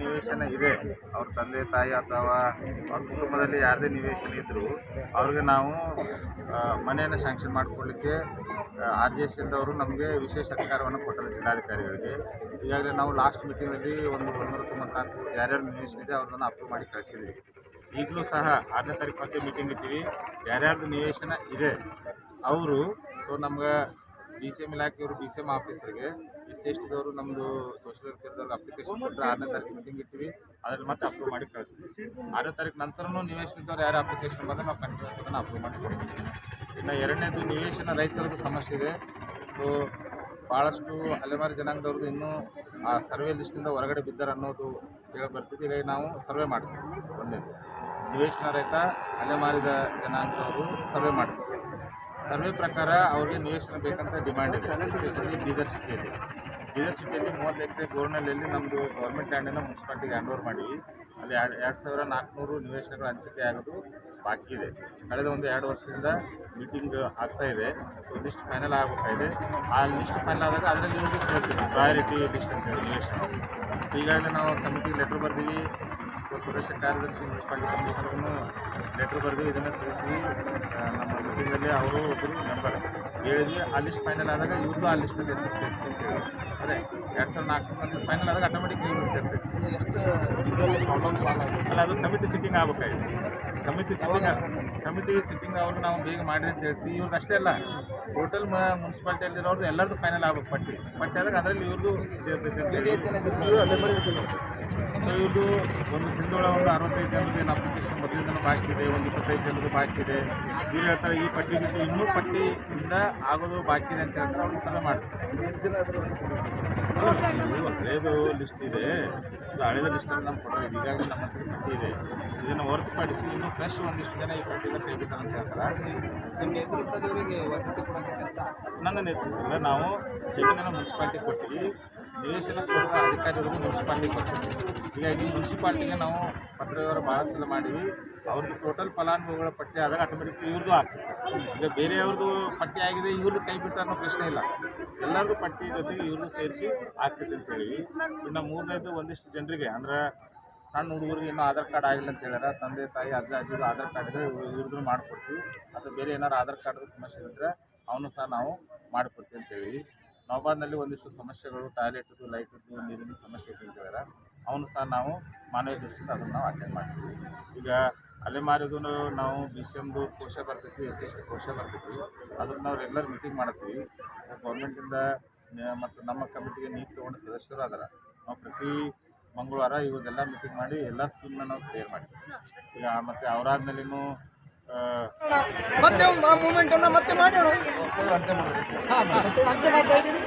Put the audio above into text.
ನಿವೇಶನ ಇದೆ. ಅವ್ರ ತಂದೆ, ತಾಯಿ ಅಥವಾ ಅವ್ರ ಕುಟುಂಬದಲ್ಲಿ ಯಾರದೇ ನಿವೇಶನ ಇದ್ದರೂ ಅವ್ರಿಗೆ ನಾವು ಮನೆಯನ್ನು ಸ್ಯಾಂಕ್ಷನ್ ಮಾಡಿಕೊಡ್ಲಿಕ್ಕೆ ಆರ್ ಜಿ ಎಸ್ ನಮಗೆ ವಿಶೇಷ ಅಧಿಕಾರವನ್ನು ಕೊಟ್ಟರು ಜಿಲ್ಲಾಧಿಕಾರಿಗಳಿಗೆ. ಈಗಾಗಲೇ ನಾವು ಲಾಸ್ಟ್ ಮೀಟಿಂಗಲ್ಲಿ ಒಂದು ಒಂದೂರ ತೊಂಬತ್ನಾಲ್ಕು ಯಾರ್ಯಾರು ನಿವೇಶನ ಇದೆ ಅವ್ರನ್ನ ಅಪ್ರೂವ್ ಮಾಡಿ ಕಳಿಸಿದ್ವಿ ಈಗಲೂ ಸಹ ಆರನೇ ತಾರೀಕು ಮತ್ತೆ ಮೀಟಿಂಗ್ ಇಟ್ಟಿವಿ ಯಾರ್ಯಾರ್ದು ನಿವೇಶನ ಇದೆ, ಅವರು ಸೊ ನಮ್ಗೆ ಡಿ ಸಿ ಎಂ ಇಲಾಖೆಯವರು ಬಿ ಸಿ ಎಂ ಆಫೀಸರ್ಗೆ ಈ ಟಿದವರು ನಮ್ಮದು ಸೋಷಿಯಲ್ ವೆಲ್ಫೇರ್ದವ್ರಿಗೆ ಅಪ್ಲಿಕೇಶನ್ ಕೊಟ್ಟರೆ ಆರನೇ ತಾರೀಕು ಮೀಟಿಂಗ್ ಇಟ್ಟಿವಿ ಅದ್ರಲ್ಲಿ ಮತ್ತೆ ಅಪ್ರೂವ್ ಮಾಡಿ ಕಳಿಸ್ತೀವಿ. ಆರನೇ ತಾರೀಕು ನಂತರನೂ ನಿವೇಶನದವ್ರು ಯಾರು ಅಪ್ಲಿಕೇಶನ್ ಬಂದರೆ ನಾವು ಕಂಟಿನ್ಯೂಸ್ ಅದನ್ನು ಅಪ್ರೂವ್ ಮಾಡಿ ಕೊಡ್ತೀವಿ. ಇನ್ನು ಎರಡನೇದು ನಿವೇಶನ ರೈತರದ್ದು ಸಮಸ್ಯೆ ಇದೆ. ಸೊ ಭಾಳಷ್ಟು ಅಲೆಮಾರಿ ಜನಾಂಗದವ್ರದ್ದು ಇನ್ನೂ ಆ ಸರ್ವೆ ಲಿಸ್ಟಿಂದ ಹೊರಗಡೆ ಬಿದ್ದಾರೆ ಅನ್ನೋದು ಕೇಳಿ ಬರ್ತಿದೆ. ಈಗ ನಾವು ಸರ್ವೆ ಮಾಡಿಸ್ತೀವಿ. ಒಂದೇ. ನಿವೇಶನ ರೈತ, ಅಲೆಮಾರಿದ ಜನಾಂಗದವರು ಸರ್ವೆ ಮಾಡಿಸ್ತೀವಿ ಸರ್ವೆ ಪ್ರಕಾರ ಅವ್ರಿಗೆ ನಿವೇಶನ ಬೇಕಂತ ಡಿಮ್ಯಾಂಡ್ ಇದೆ ಎಸ್ಪೆಷಲಿ ಬೀದರ್ ಸಿಟಿಯಲ್ಲಿ ಬೀದರ್ ಸಿಟಿಯಲ್ಲಿ ಮೂವತ್ತು ಎಕರೆ ಗೋರ್ನಲ್ಲಿ ನಮ್ಮದು ಗೌರ್ಮೆಂಟ್ ಲ್ಯಾಂಡನ್ನು ಮುನ್ಸಿಪಾಲ್ಟಿಗೆ ಹ್ಯಾಂಡ್ ಓವರ್ ಮಾಡಿ ಅಲ್ಲಿ ಎರಡು ಎರಡು ಸಾವಿರ ನಾಲ್ಕುನೂರು ನಿವೇಶನಗಳು ಹಂಚಿಕೆ ಆಗೋದು ಬಾಕಿ ಇದೆ. ಕಳೆದ ಒಂದು ಎರಡು ವರ್ಷದಿಂದ ಮೀಟಿಂಗ್ ಆಗ್ತಾ ಇದೆ. ಲಿಸ್ಟ್ ಫೈನಲ್ ಇದೆ. ಆ ಲಿಸ್ಟ್ ಫೈನಲ್ ಆದಾಗ ಅದರಲ್ಲಿ ಸೇರ್ತೀವಿ ಪ್ರಯಾರಿಟಿ ಲಿಸ್ಟ್ ಅಂತೇಳಿ ನಿವೇಶನ. ಈಗಾಗಲೇ ನಾವು ಕಮಿಟಿಗೆ ಲೆಟ್ರ್ ಬರ್ತೀವಿ ಸೊ ಸದಸ್ಯ ಕಾರ್ಯದರ್ಶಿ ಮುನ್ಸಿಪಾಲಿಟಿ ಕಮಿಷನರ್ಗೂ ಲೆಟ್ರ್ ಬರೆದು ಇದನ್ನು ತಿಳಿಸಿ ಆ, ನಮ್ಮ ಮೀಟಿಂಗಲ್ಲಿ ಅವರು ಒಬ್ಬರು ಮೆಂಬರ್ ಹೇಳಿದ್ವಿ ಆ ಲಿಸ್ಟ್ ಫೈನಲ್ ಆದಾಗ ಇವ್ರದ್ದು ಆ ಲಿಸ್ಟಲ್ಲಿ ಹೆಸರು ಸೇರಿಸ್ತೀವಿ ಅಂತ ಹೇಳಿ ಅದೇ ಎರಡು ಸಾವಿರದ ನಾಲ್ಕು ಮಂದಿ ಫೈನಲ್ ಆದಾಗ ಆಟೋಮೆಟಿಕ್ ಇವ್ರು ಸೇರ್ತೀವಿ ಅಲ್ಲ ಅದು ಕಮಿಟಿ ಸಿಟ್ಟಿಂಗ್ ಆಗ್ಬೇಕಾಗಿದೆ ಕಮಿಟಿ ಸಿಟ್ಟಿಂಗ್ ಕಮಿಟಿ ಸಿಟ್ಟಿಂಗ್ ಅವ್ರು ನಾವು ಬೇಗ ಮಾಡಿ ಅಂತ ಹೇಳ್ತೀವಿ. ಇವ್ರದ್ದು ಅಷ್ಟೇ ಅಲ್ಲ ಟೋಟಲ್ ಮುನ್ಸಿಪಾಲ್ಟಿಯಲ್ಲಿರೋರ್ದು ಎಲ್ಲರದ್ದು ಫೈನಲ್ ಆಗ್ಬೇಕು ಪಟ್ಟಿ. ಪಟ್ಟಿ ಆದಾಗ ಅದರಲ್ಲಿ ಇವ್ರದ್ದು ಸೇರ್ತೈತೆ ಅಂತ ಹೇಳಿ ಸೊ ಇವ್ರದ್ದು ಒಂದು ಸಿಂಧೋಳ ಒಂದು ಅರವತ್ತೈದು ಜನರದ್ದು ಏನು ಅಪ್ಲಿಕೇಶನ್ ಮೊದಲಿಂದನೂ ಬಾಕಿ ಇದೆ ಒಂದು ಇಪ್ಪತ್ತೈದು ಜನರು ಬಾಕಿ ಇದೆ ಇವ್ರು ಹೇಳ್ತಾರೆ ಈ ಪಟ್ಟಿ ಬಿಟ್ಟು ಇನ್ನೂ ಪಟ್ಟಿಯಿಂದ ಆಗೋದು ಬಾಕಿ ಇದೆ ಅಂತ ಹೇಳ್ತಾರೆ ಅವ್ರಿಗೆ ಸಲ ಮಾಡಿಸ್ತಾರೆ. ಲಿಸ್ಟ್ ಇದೆ. ಇದು ಹಳೇದ ಲಿಸ್ಟಲ್ಲಿ ನಮ್ಮ ಕೊಟ್ಟರೆ ಈಗಾಗಲೇ ನಮ್ಮ ಹತ್ರ ಪಟ್ಟಿ ಇದೆ. ಇದನ್ನು ಹೊರತುಪಡಿಸಿ ಇನ್ನೂ ಫ್ರೆಶ್ ಒಂದಿಷ್ಟು ಜನ ಈ ಪಟ್ಟಿನ ತೆಗಿತಾರೆ ಅಂತ ಹೇಳ್ತಾರೆ. ನಿಮ್ಮ ನೇತೃತ್ವದವರಿಗೆ ವಸತಿ ಕೊಡೋಕ್ಕೆ ನನ್ನ ನೇತೃತ್ವದಲ್ಲಿ ನಾವು ಜಮೀನನ್ನು ಮುನ್ಸಿಪಾಲ್ಟಿ ಕೊಡ್ತೀವಿ. ನಿವೇಶನ ಕೊಡುವ ಅಧಿಕಾರಿಗಳು ಮುನ್ಸಿಪಾಲ್ಟಿ ಕೊಡ್ತೀವಿ ಹೀಗಾಗಿ ಮುನ್ಸಿಪಾಲ್ಟಿಗೆ ನಾವು ಪತ್ರ ವ್ಯವಹಾರ ಭಾಳ ಸಲ ಮಾಡೀವಿ ಅವ್ರದ್ದು ಟೋಟಲ್ ಫಲಾನುಭವಿಗಳ ಪಟ್ಟಿ ಆದಾಗ ಆಟೋಮೆಟಿಕ್ ಇವ್ರದ್ದು ಆಗ್ತದೆ ಈಗ ಬೇರೆಯವ್ರದ್ದು ಪಟ್ಟಿ ಆಗಿದೆ ಇವ್ರದ್ದು ಕೈ ಬಿಟ್ಟು ಅನ್ನೋ ಪ್ರಶ್ನೆ ಇಲ್ಲ. ಎಲ್ಲರದ್ದು ಪಟ್ಟಿ ಜೊತೆಗೆ ಇವ್ರದ್ದು ಸೇರಿಸಿ ಆಗ್ತದೆ ಅಂತ ಹೇಳಿ ಇನ್ನು ಮೂರನೇದು ಒಂದಿಷ್ಟು ಜನರಿಗೆ, ಅಂದ್ರೆ ಸಣ್ಣ ಹುಡುಗರಿಗೆ ಇನ್ನೂ ಆಧಾರ್ ಕಾರ್ಡ್ ಆಗಿಲ್ಲ ಅಂತ ಹೇಳ್ಯಾರ. ತಂದೆ, ತಾಯಿ, ಅಜ್ಜ, ಅಜ್ಜಿದು ಆಧಾರ್ ಕಾರ್ಡ್ ಇದೆ ಇವ್ರದ್ದು ಮಾಡಿಕೊಡ್ತೀವಿ. ಅಥವಾ ಬೇರೆ ಏನಾರು ಆಧಾರ್ ಕಾರ್ಡ್ ಸಮಸ್ಯೆ ಇದ್ದರೆ ಅವನು ಸಹ ನಾವು ಮಾಡಿಕೊಡ್ತೀವಿ ಅಂತ ಹೇಳಿ ನವಬಾದ್ನಲ್ಲಿ ಒಂದಿಷ್ಟು ಸಮಸ್ಯೆಗಳು ಟಾಯ್ಲೆಟ್ದು ಲೈಟದ್ದು ನೀರಿನ ಸಮಸ್ಯೆ ಹೇಳ್ಯಾರ ಅವನು ಸಹ ನಾವು ಮಾನವ ದೃಷ್ಟಿಯಿಂದ ಅದನ್ನು ನಾವು ಅಟೆಂಡ್ ಮಾಡ್ತೀವಿ. ಈಗ ಅಲೆಮಾರಿದು ನಾವು ಬಿ ಸಿ ಎಮ್ದು ಕೋಶ ಬರ್ತೈತಿ ಎಸ್ ಟಿ ಕೋಶ ಬರ್ತೈತಿ ಅದನ್ನು ನಾವು ರೆಗ್ಯುಲರ್ ಮೀಟಿಂಗ್ ಮಾಡ್ತೀವಿ. ಗೌರ್ಮೆಂಟಿಂದ ಮತ್ತು ನಮ್ಮ ಕಮಿಟಿಗೆ ನೀರು ತೊಗೊಂಡು ಸದಸ್ಯರು ಅದರ ನಾವು ಪ್ರತಿ ಮಂಗಳವಾರ ಇವತ್ತೆಲ್ಲ ಮೀಟಿಂಗ್ ಮಾಡಿ ಎಲ್ಲ ಸ್ಕೀಮ್ನ ನಾವು ಕ್ಲಿಯರ್ ಮಾಡ್ತೀವಿ. ಈಗ ಮತ್ತು ಅವರಾದ್ಮೇಲೆ ಮತ್ತೆ ಮೂಮೆಂಟ್ ಅನ್ನ ಮತ್ತೆ ಮಾಡೋಣ ಹಾಂ ಅಂತೆ ಮಾಡ್ತಾ ಇದ್ದೀವಿ